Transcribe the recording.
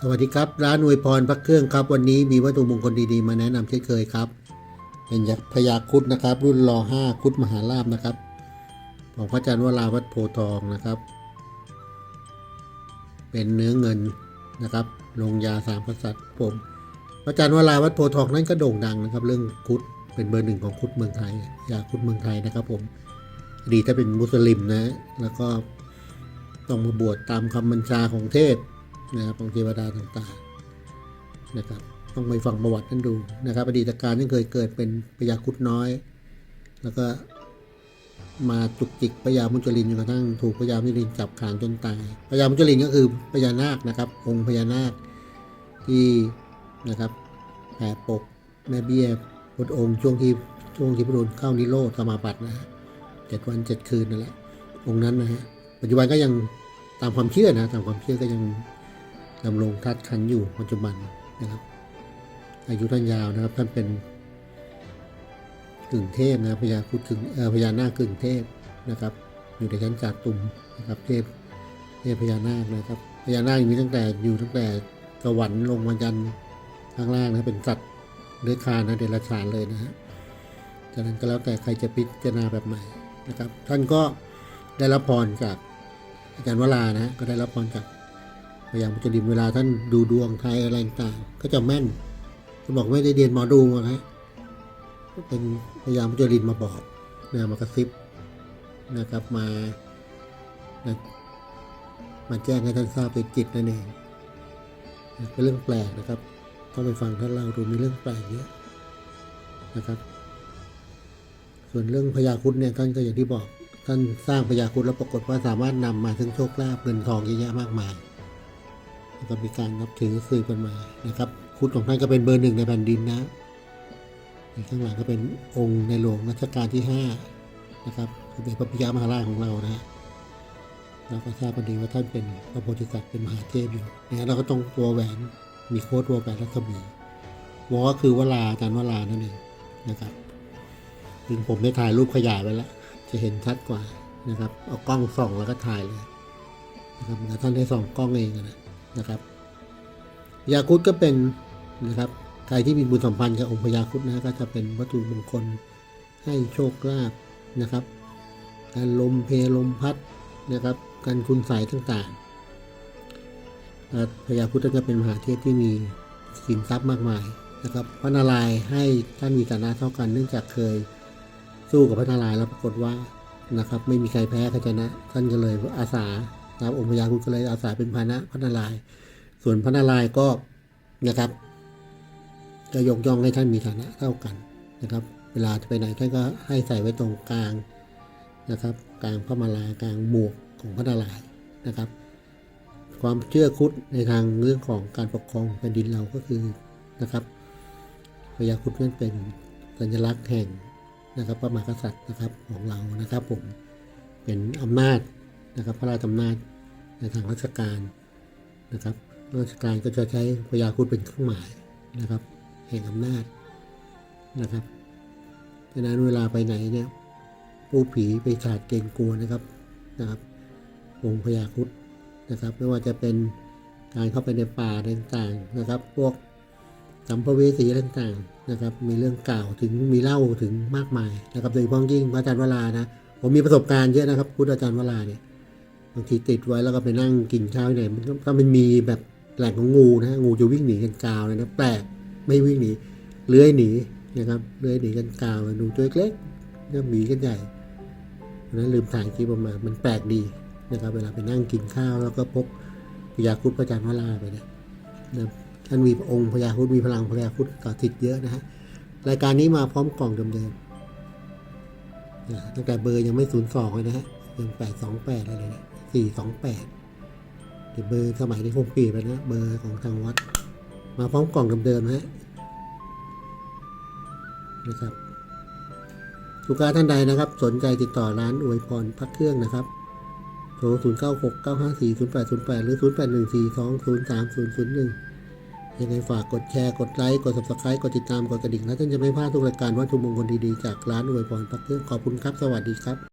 สวัสดีครับ ร้านอวยพรพระเครื่องครับ วันนี้มีวัตถุมงคลดีๆ มาแนะนำเช่นเคยครับ เป็นยักษ์พญาคุดนะครับ รุ่นรอห้าคุดมหาลาบนะครับของพระอาจารย์วราวัดโพทองนะครับ เป็นเนื้อเงินนะครับลงยาสามกษัตริย์ผมพระอาจารย์วราวัดโพทองนั้นก็โด่งดังนะครับ เรื่องคุดเป็นเบอร์หนึ่งของคุดเมืองไทยยาคุดเมืองไทยนะครับ ผมดีถ้าเป็นมุสลิมนะ แล้วก็ต้องมาบวชตามคำบัญชาของเทพ นะครับของเทวดาต่างๆนะครับต้องไปฟังประวัติท่านดูนะครับอดีตการที่เคยเกิดเป็นพญาคุดน้อย แล้วก็มาจุกจิกพญามุจลินจนกระทั่งถูกพญามุจลินจับขางจนตายพญามุจลินก็คือพญานาคนะครับ องค์พญานาคที่นะครับแผ่ปกแม่เบี้ยพระองค์ช่วงที่ช่วงที่พระองค์เข้านิโรธสมาบัตินะฮะเจ็ดวันเจ็ดคืนนั่นแหละองค์นั้นนะฮะปัจจุบันก็ยังตามความเชื่อนะตามความเชื่อก็ยัง ดำรงทัดขันอยู่ปัจจุบันนะครับ อายุท่านยาวนะครับท่านเป็นกึ่งเทพนะพญาคุดกึ่งเออพญานาคกึ่งเทพนะครับ อยู่ในชั้นจากตุมนะครับเทพเทพพญานาคนะครับพญานาคมีตั้งแต่อยู่ตั้งแต่สวรรค์ลงมายันข้างล่างนะเป็นสัตว์เลื้อยคลานนะเดรัจฉานเลยนะฮะจากนั้นก็แล้วแต่ใครจะพิจารณาแบบไหนนะครับ ท่านก็ได้รับพรจากอาจารย์วรานะก็ได้รับพรจาก พยายามจะดิมเวลาท่านดูดวงไทยอะไรต่างก็จะแม่นจะบอกไม่ได้เรียนหมอดูมานะเป็นพยายามจะรินมาบอกนะมากระซิบนะครับมานะมาแจ้งให้ท่านทราบเป็นจิตนั่นเองเป็นเรื่องแปลกนะครับต้องไปฟังท่านเล่าดูมีเรื่องแปลกเยอะนะครับ ส่วนเรื่องพญาคุดเนี่ยท่านก็อย่างที่บอกท่านสร้างพญาคุดแล้วปรากฏว่าสามารถนำมาถึงโชคลาภเงินทองเยอะแยะมากมาย แล้วก็มีการนับถือสืบกันมานะครับคุดของท่านก็เป็นเบอร์หนึ่งในแผ่นดินนะข้างหลังก็เป็นองค์ในหลวงรัชกาลที่ห้านะครับคือเป็นพระพิยามหาราชของเรานะเราก็ทราบกันดีว่าท่านเป็นพระโพธิสัตว์เป็นมหาเทพอยู่นะเราก็ต้องตัวแหวนมีโค้ดตัวแหวนรัศมีวอก็คือวลาอาจารย์วลานั่นเองนะครับซึ่งผมได้ถ่ายรูปขยายไว้แล้ว จะเห็นชัดกว่านะครับ เอากล้องส่องแล้วก็ถ่ายเลยนะครับแล้วท่านได้ส่องกล้องเองนะ นะครับยาคุดก็เป็นนะครับใครที่มีบุญสัมพันธ์กับองค์พญาคุดนะก็จะเป็นวัตถุมงคลให้โชคลาภนะครับ การลมเพลลมพัดนะครับ การคุณใสยต่างๆพญาคุดก็จะเป็นมหาเทพที่มีสินทรัพย์มากมายนะครับพระนารายณ์ให้ท่านมีฐานะเท่ากันเนื่องจากเคยสู้กับพระนารายณ์แล้วปรากฏว่านะครับ ไม่มีใครแพ้ใครชนะท่านก็เลยอาสา นะครับองค์พญาครุดก็เลยอาสาเป็นพานะพระนารายณ์ส่วนพระนารายณ์ก็นะครับก็ยกย่องให้ท่านมีฐานะเท่ากันนะครับ เวลาจะไปไหนท่านก็ให้ใส่ไว้ตรงกลางนะครับ กลางพระมาลากลางหมวกของพระนารายณ์นะครับ ความเชื่อคุดในทางเรื่องของการปกครองแผ่นดินเราก็คือนะครับพญาครุดนั้นเป็นสัญลักษณ์แห่งนะครับพระมหากษัตริย์นะครับของเรานะครับผมเป็นอำนาจ นะครับพระราชอำนาจในทางราชการนะครับราชการก็จะใช้พญาคุดเป็นเครื่องหมายนะครับ แห่งอำนาจนะครับดังนั้นเวลาไปไหนเนี่ยผู้ผีไปฉาดเกรงกลัวนะครับนะครับองค์พญาคุดนะครับ ไม่ว่าจะเป็นการเข้าไปในป่าต่างๆนะครับ พวกสัมภเวสีต่างๆนะครับ มีเรื่องกล่าวถึงมีเล่าถึงมากมายนะครับโดยเฉพาะยิ่งพระอาจารย์วรานะผมมีประสบการณ์เยอะนะครับพุทธอาจารย์วราเนี่ย บางทีติดไว้แล้วก็ไปนั่งกินข้าวใไหนมันก็มันมีแบบแหล่งของงูนะงูจะวิ่งหนีกันกาวเลยนะแปลกไม่วิ่งหนีเลื้อยหนีนะครับเลื้อยหนีกันกาวดูตัวเล็กก็หมีกันใหญ่นั้นลืมถ่ายคลิปออกมา มันแปลกดีนะครับ เวลาไปนั่งกินข้าวแล้วก็พกพยาคุดประจันทรวราไปเนี่ยนะท่านมีองค์พยาคุดมีพลังพยาคุดต่อติดเยอะนะฮะรายการนี้มาพร้อมกล่องเดิมๆตั้งแต่เบอร์ยังไม่ศูนย์สองเลยนะฮะยังแปดสองแปดอะไรเลยนะ 428เดี๋ยวเบอร์สมัยนี้คงเปลี่ยนไปนะเบอร์ของทางวัด มาพร้อมกล่องเดิมๆนะนะครับลูกค้าท่านใดนะครับ สนใจติดต่อร้านอวยพรพักเครื่องนะครับโทร 0 9 6 9 5 4 0 8 0 8 หรือ 0 8 1 4 2 0 3 0 0 1 ยังไงฝากกดแชร์ กดไลค์ กด subscribe กดติดตาม กดกระดิ่ง แล้วท่านจะไม่พลาดทุกรายการวัตถุมงคลดี ๆ จากร้านอวยพรพักเครื่องขอบคุณครับ สวัสดีครับ